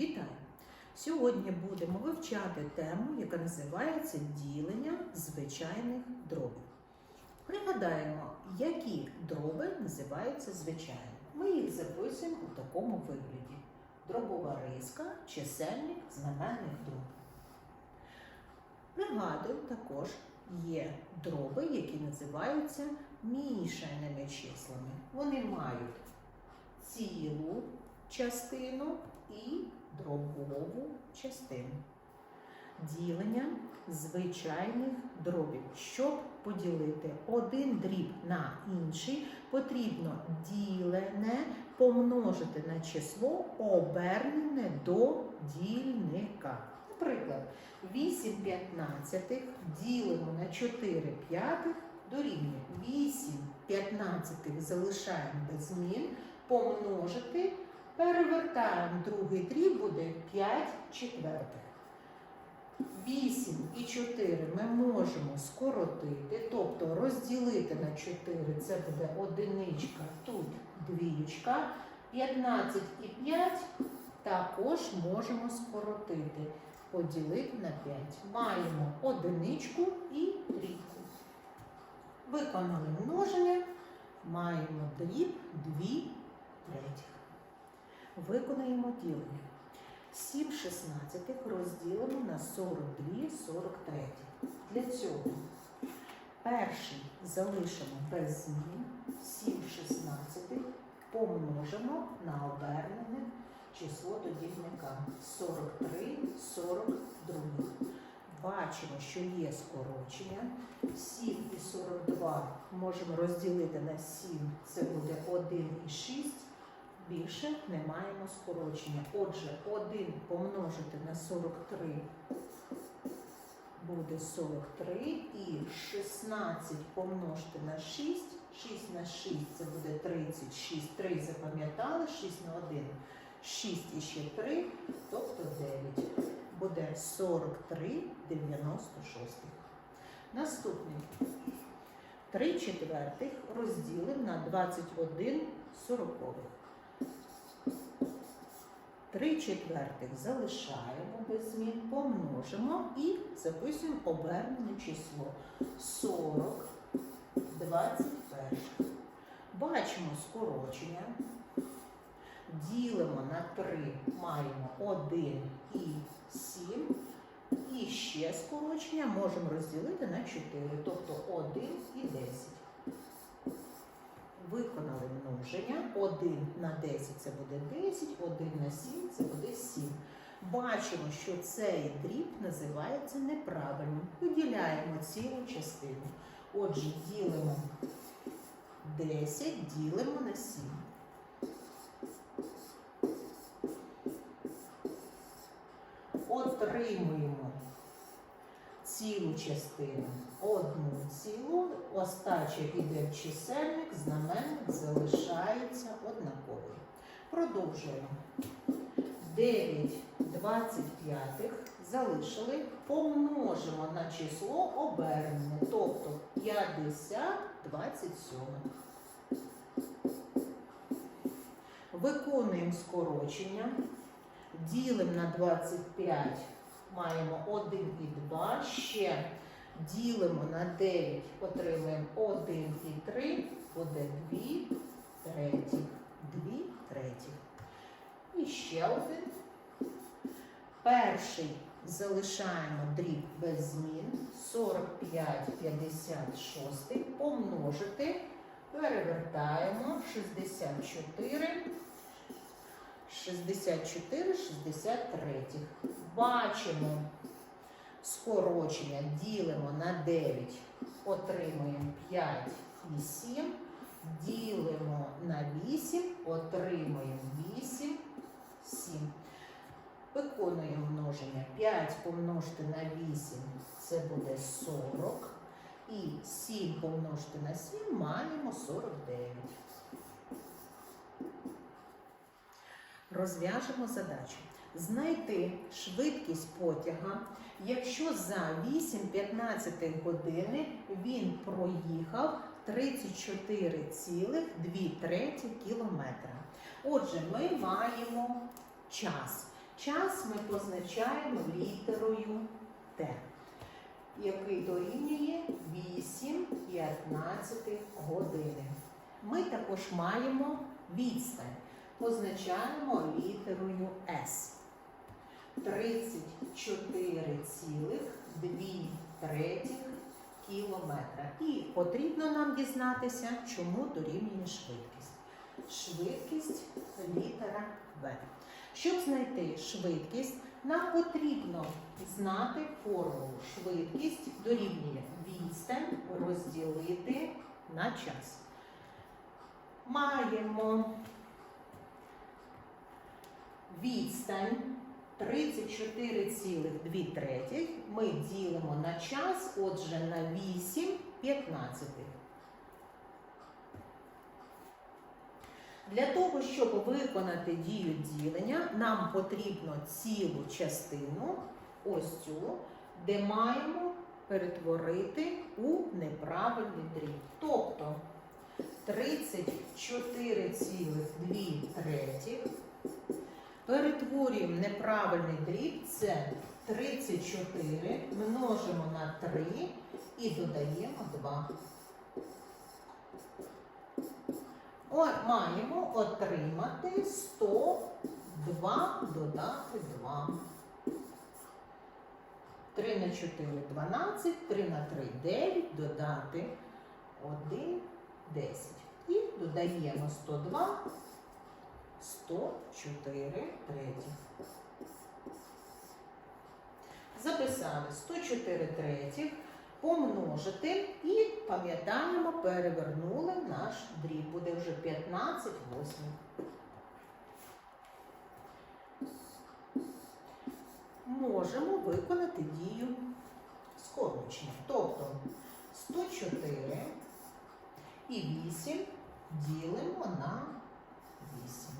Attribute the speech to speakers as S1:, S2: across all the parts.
S1: Вітаю! Сьогодні будемо вивчати тему, яка називається ділення звичайних дробів. Пригадаємо, які дроби називаються звичайними. Ми їх записуємо у такому вигляді: дробова риска, чисельник, знаменник дроб. Пригадую, також є дроби, які називаються мішаними числами. Вони мають цілу частину і дробову частину. Ділення звичайних дробів. Щоб поділити один дріб на інший, потрібно ділене помножити на число, обернене до дільника. Наприклад, 8 п'ятнадцятих ділимо на 4 п'ятих дорівнює 8 п'ятнадцятих залишаємо без змін, помножити, перевертаємо другий дріб, буде 5 четвертих. 8 і 4 ми можемо скоротити, тобто розділити на 4, це буде одиничка, тут двічка, 15 і 5 також можемо скоротити, поділити на 5. Маємо одиничку і трійку. Виконали множення, маємо дріб 2 третіх. Виконаємо ділення. 7 шістнадцятих розділимо на 42 43. Для цього перший залишимо без змін, 7 шістнадцятих помножимо на обернене число до дільника 43, 42. Бачимо, що є скорочення. 7 і 42 можемо розділити на 7, це буде 1 і 6 більше не маємо скорочення. Отже, 1 помножити на 43 буде 43 і 16 помножити на 6, 6 на 6 це буде 36, 3 запам'ятали, 6 на 1, 6 і ще 3, тобто 9. Буде 43 96. Наступний. 3 четвертих розділимо на 21 сорокових. 3 четвертих залишаємо без змін, помножимо і записуємо обернене число 40, 21. Бачимо скорочення. Ділимо на 3, маємо 1 і 7. І ще скорочення можемо розділити на 4, тобто 1 і 10 виконали множення. 1 на 10 це буде 10, 1 на 7 це буде 7. Бачимо, що цей дріб називається неправильним. Виділяємо цілу частину. Отже, ділимо 10, ділимо на 7. Частину, одну цілу, остача йде в чисельник, знаменник залишається однаковий. Продовжуємо. 9 25 залишили, помножимо на число обернене, тобто 50 27. Виконуємо скорочення, ділимо на 25 маємо 1 і 2, ще ділимо на 9, отримаємо 1 і 3, буде 2 третіх, 2 третіх. І ще один. Перший залишаємо дріб без змін, 45, 56, помножити, перевертаємо 64, 64, 63. Бачимо скорочення, ділимо на 9, отримуємо 5 і 7, ділимо на 8, отримуємо 8, 7. Виконуємо множення. 5 помножити на 8 це буде 40. І 7 помножити на 7 маємо 49. Розв'яжемо задачу. Знайти швидкість потяга, якщо за 8-15 години він проїхав 34,2 кілометра. Отже, ми маємо час. Час ми позначаємо літерою Т, який дорівнює 8 15 години. Ми також маємо відстань. Позначаємо літерою С. 34,2 третіх кілометра. І потрібно нам дізнатися, чому дорівнює швидкість. Швидкість літера В. Щоб знайти швидкість, нам потрібно знати формулу. Швидкість дорівнює відстань розділити на час. Маємо відстань 34,2 третіх. Ми ділимо на час, отже, на 8 п'ятнадцятих. Для того, щоб виконати дію ділення, нам потрібно цілу частину, ось цю, де маємо перетворити у неправильний дріб. Тобто 34,2 третіх перетворюємо неправильний дріб, це 34, множимо на 3 і додаємо 2. О, маємо отримати 102 додати 2. 3 на 4 12, 3 на 3 9, додати 1 10. І додаємо 102, 104 треті. Записали 104 третіх помножити і пам'ятаємо, перевернули наш дріб. Буде вже 15 восьмих. Можемо виконати дію скорочення. Тобто 104 і 8 ділимо на 8.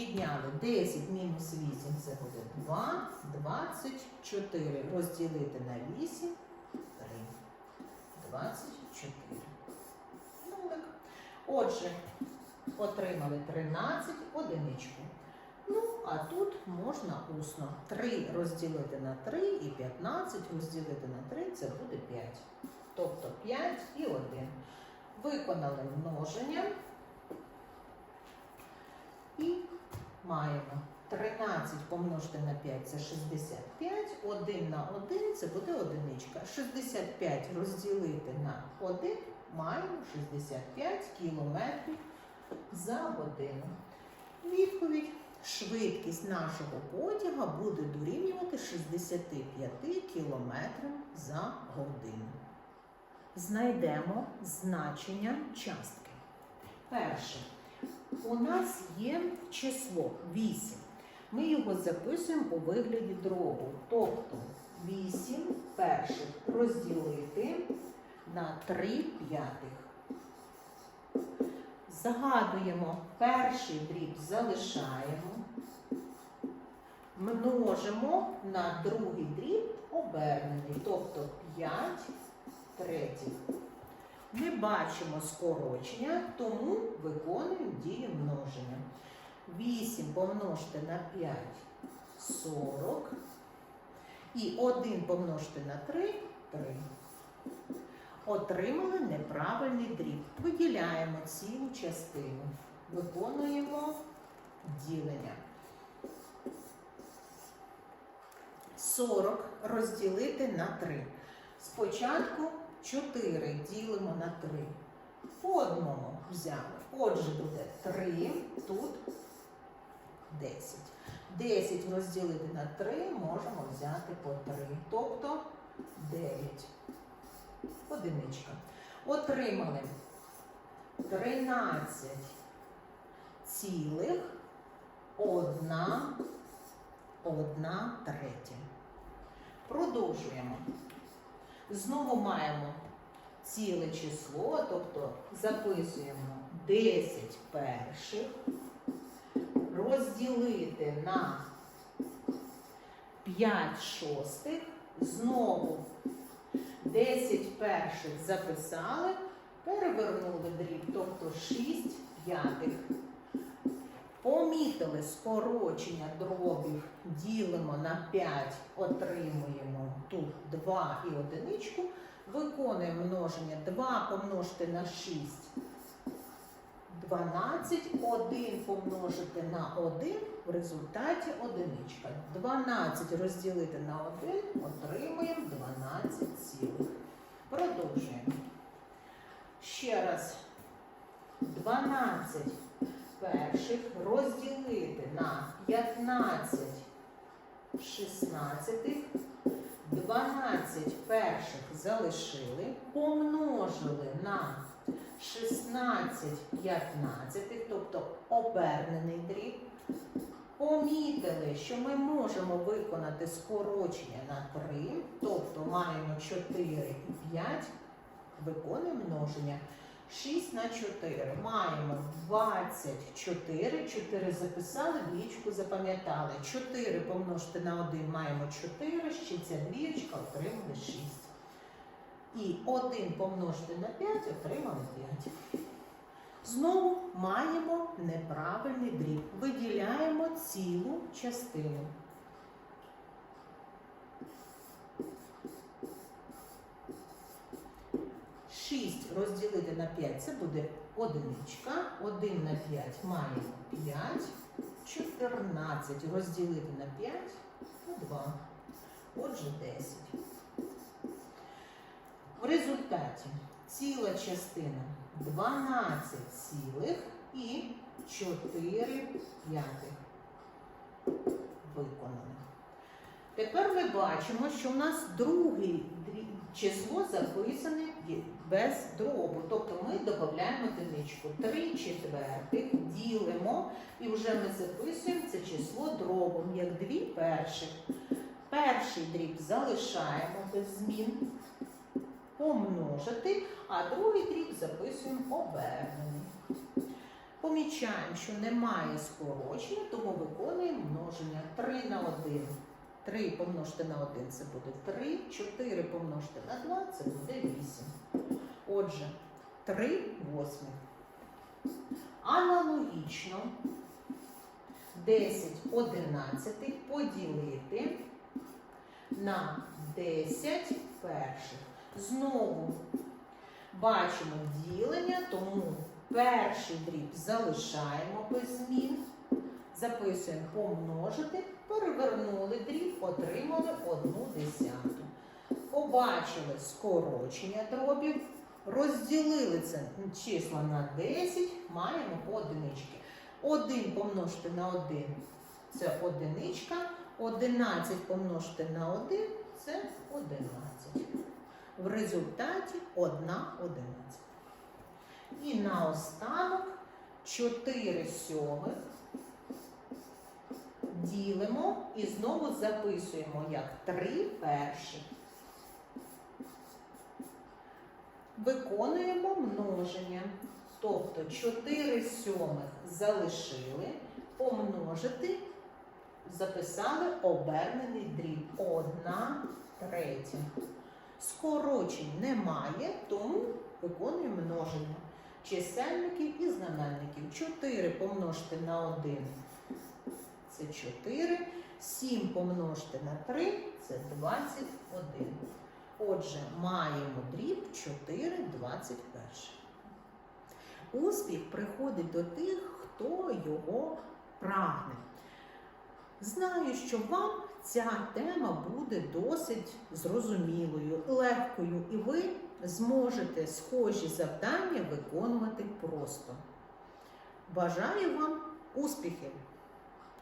S1: Відняли 10 мінус 8 це буде 2, 24. Розділити на 8 3. 24. Нулик. Отже, отримали 13 одиничку. Ну, а тут можна усно 3 розділити на 3 і 15 розділити на 3 це буде 5. Тобто 5 і 1. Виконали множення. І маємо 13 помножити на 5 це 65, 1 на 1 це буде одиничка. 65 розділити на 1 маємо 65 кілометрів за годину. Відповідь. Швидкість нашого потяга буде дорівнювати 65 кілометрам за годину. Знайдемо значення частки. Перше. У нас є число 8. Ми його записуємо у вигляді дробу. Тобто 8 перших розділити на 3 п'ятих. Загадуємо перший дріб, залишаємо, множимо на другий дріб обернений, тобто 5 третіх. Ми бачимо скорочення, тому виконуємо дію множення. 8 помножити на 5 40. І 1 помножити на 3 3. Отримали неправильний дріб. Виділяємо цілу частину. Виконуємо ділення. 40 розділити на 3. Спочатку 4 ділимо на 3. По одному взяли. Отже, буде 3, тут 10. 10 розділити на 3 можемо взяти по 3. Тобто 9. Одиничка. Отримали 13 цілих 1, 1 третя. Продовжуємо. Знову маємо ціле число, тобто записуємо 10 перших, розділити на 5 шостих, знову 10 перших записали, перевернули дріб, тобто 6 п'ятих. Помітили скорочення дробів, ділимо на 5, отримуємо тут 2 і одиничку. Виконуємо множення 2 помножити на 6. 12, 1 помножити на 1, в результаті одиничка. 12 розділити на 1, отримуємо 12 цілих. Продовжуємо. Ще раз. 12 перших розділити на 15 шістнадцятих. 12 перших залишили, помножили на 16 п'ятнадцятих, тобто обернений дріб. Помітили, що ми можемо виконати скорочення на 3, тобто маємо 4 і 5, виконуємо множення. 6 на 4 маємо 24. 4 записали, двічку запам'ятали. 4 помножити на 1 маємо 4, ще ця двічка отримали 6. І 1 помножити на 5 отримали 5. Знову маємо неправильний дріб. Виділяємо цілу частину. Розділити на 5 це буде одиничка. 1 на 5 маємо 5. 14 розділити на 5 це 2. Отже, 10. В результаті ціла частина 12 цілих і 4 п'ятих виконано. Тепер ми бачимо, що в нас друге число записане без дробу. Тобто ми додаємо одиничку. 3 четвертих ділимо і вже ми записуємо це число дробом, як дві перших. Перший дріб залишаємо без змін, помножити, а другий дріб записуємо обернений. Помічаємо, що немає скорочення, тому виконуємо множення 3 на 1. 3 помножити на 1 це буде 3, 4 помножити на 2 це буде 8. Отже, 3 восьмих. Аналогічно 10 одинадцятих поділити на 10 перших. Знову бачимо ділення, тому перший дріб залишаємо без змін. Записуємо помножити, перевернули дріб, отримали одну десяту. Побачили скорочення дробів, розділили це числа на 10, маємо по одинички. 1 помножити на 1 це одиничка, 11 помножити на 1 це 11. В результаті 1 11. І наостанок 4 сьомих ділимо і знову записуємо як 3 перших. Виконуємо множення. Тобто 4 сьомих залишили, помножити, записали обернений дріб. Одна третя. Скорочень немає, тому виконуємо множення чисельників і знаменників. 4 помножити на 1 це 4. 7 помножити на 3 це 21. Отже, маємо дріб 4 21. Успіх приходить до тих, хто його прагне. Знаю, що вам ця тема буде досить зрозумілою, легкою, і ви зможете схожі завдання виконувати просто. Бажаю вам успіхів!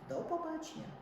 S1: До побачення!